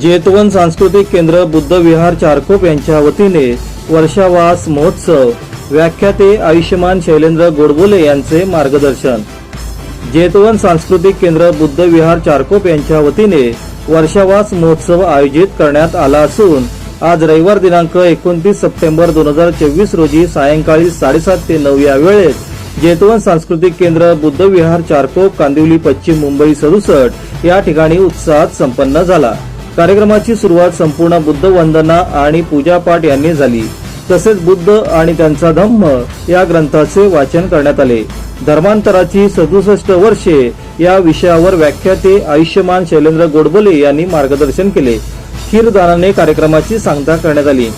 जेतवन सांस्कृतिक केंद्र बुद्ध विहार चारकोप यांच्या वतीने वर्षावास महोत्सव व्याख्याते आयुष्यमान शैलेंद्र गोडबोले यांचे मार्गदर्शन. जेतवन सांस्कृतिक केंद्र बुद्ध विहार चारकोप यांच्या वतीने वर्षावास महोत्सव आयोजित करण्यात आला असून आज रविवार दिनांक एकोणतीस सप्टेंबर दोन हजार चोवीस रोजी सायंकाळी साडेसात ते नऊ या वेळेत जेतवन सांस्कृतिक केंद्र बुद्ध विहार चारकोप कांदिवली पश्चिम मुंबई सदुसट या ठिकाणी उत्साहात संपन्न झाला. कार्यक्रमाची सुरुवात संपूर्ण बुद्ध वंदना आणि पूजापाठ यांनी झाली. तसेच बुद्ध आणि त्यांचा धम्म या ग्रंथाचे वाचन करण्यात आले. धर्मांतराची सदुसष्ट वर्षे या विषयावर व्याख्याते आयुष्यमान शैलेंद्र गोडबोले यांनी मार्गदर्शन केले. खीरदानाने कार्यक्रमाची सांगता करण्यात आली.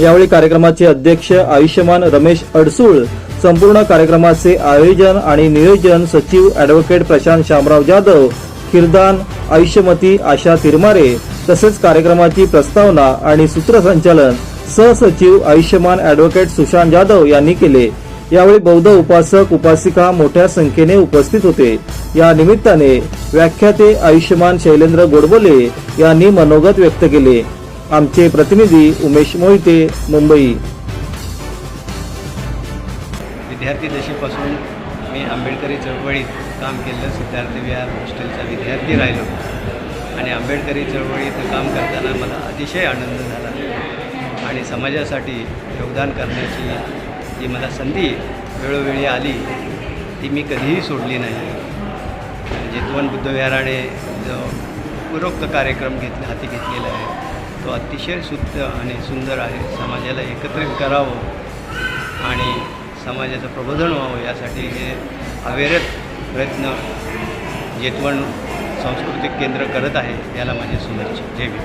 यावेळी कार्यक्रमाचे अध्यक्ष आयुष्यमान रमेश अडसूळ संपूर्ण कार्यक्रमाचे आयोजन आणि नियोजन सचिव ॲडव्होकेट प्रशांत शामराव जाधव खिरदान आयुष्यमती आशा तिरमारे तसेच कार्यक्रमाची प्रस्तावना आणि सूत्रसंचालन सहसचिव आयुष्यमान अॅडव्होकेट सुशांत जाधव यांनी केले. यावेळी बौद्ध उपासक उपासिका मोठ्या संख्येने उपस्थित होते. या निमित्ताने व्याख्याते आयुष्यमान शैलेंद्र गोडबोले यांनी मनोगत व्यक्त केले. आमचे प्रतिनिधी उमेश मोहिते मुंबई. विद्यार्थी दशेपासून मी आंबेडकरी चळवळीत काम केलं. सिद्धार्थ विहार हॉस्टेलचा विद्यार्थी राहिलो. आणि आंबेडकरी चळवळीत काम करताना मला अतिशय आनंद झाला. आणि समाजासाठी योगदान करण्याची जी मला संधी वेळोवेळी आली ती मी कधीही सोडली नाही. जेतवन बुद्धविहाराने जो उपरोक्त कार्यक्रम घेतला हाती घेतलेला आहे तो अतिशय शुद्ध आणि सुंदर आहे. समाजाला एकत्रित करावं आणि समाजाचं प्रबोधन व्हावं यासाठी हे अविरत प्रयत्न जेतवण सांस्कृतिक केंद्र करत आहे याला माझी शुभेच्छा जय भीम.